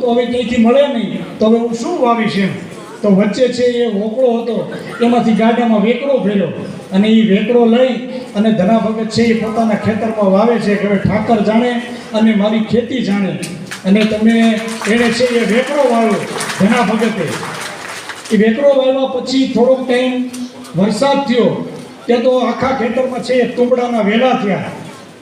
તો હવે ક્યાંયથી મળે નહીં. તો હવે હું શું વાવીશ એમ? તો વચ્ચે છે એ વોકળો હતો. એમાંથી ગાડામાં વેકરો ફેર્યો અને એ વેકરો લઈ અને ધના ભગત છે એ પોતાના ખેતરમાં વાવે છે કે હવે ઠાકર જાણે અને મારી ખેતી જાણે. અને તમે એણે છે એ વેકરો વાવ્યો ધના ભગતે. એ વેકરો વાવ્યા પછી થોડોક ટાઈમ વરસાદ થયો. ત્યાં તો આખા ખેતરમાં છે એ તુંબડાના વેલા થયા.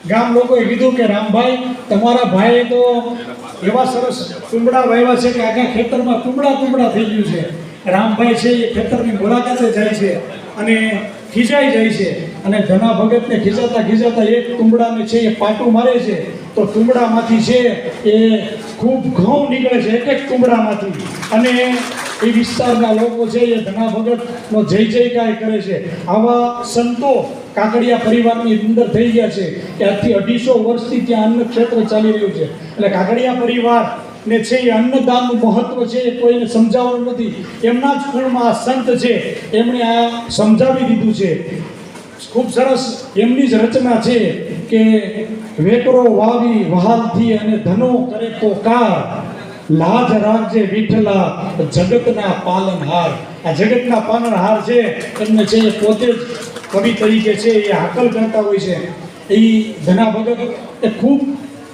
ગામ લોકોએ કીધું કે, રામભાઈ, તમારા ભાઈએ તો એવા સરસ તુંબડા વાવ્યા છે કે આખા ખેતરમાં તુંબડા તુંબડા થઈ ગયું છે. રામભાઈ છે એ ખેતરની મુલાકાતે જાય છે અને ખીજાઈ જાય છે. અને ઘણા ભગતને ખીજાતા ખીજાતા એક તુંબડાને છે એ પાટું મારે છે. તો તુંબડામાંથી છે એ ખૂબ ઘઉં નીકળે છે, એક એક તુંબડામાંથી અને એ વિસ્તારના લોકો છે એ ધના ભગતનો જય જયકાર કરે છે. આવા સંતો કાકડિયા પરિવારની અંદર થઈ ગયા છે કે અઢીસો વર્ષથી ત્યાં અન્ન ક્ષેત્ર ચાલી રહ્યું છે. એટલે કાકડિયા પરિવાર ને છે એ અન્નદાનનું મહત્વ છે એ કોઈને સમજાવવાનું નથી. એમના જ કુળમાં આ સંત છે, એમણે આ સમજાવી દીધું છે. ખૂબ સરસ એમની જ રચના છે કે વેકરો વાવી વહાલથી અને ધનો કરે પોકાર લાજ રાખજે વિઠ્ઠલા જગતના પાલનહાર. આ જગતના પાલનહાર છે એમને છે પોતે જ કવિ તરીકે છે એ હાકલ કરતા હોય છે. એ ધના ભગત એ ખૂબ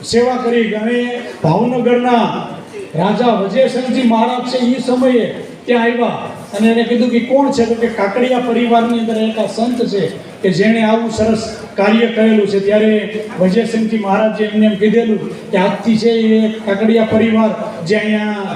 સેવા કરી અને ભાવનગરના રાજા વજયસિંહજી મહારાજ છે એ સમયે ત્યાં આવ્યા અને એને કીધું કે કોણ છે? તો કે કાકડિયા પરિવારની અંદર એક સંત છે કે જેણે આવું સરસ કાર્ય કરેલું છે. ત્યારે વજયસિંહજી મહારાજે એમને એમ કીધેલું કે આજથી છે એ કાકડિયા પરિવાર જે અહીંયા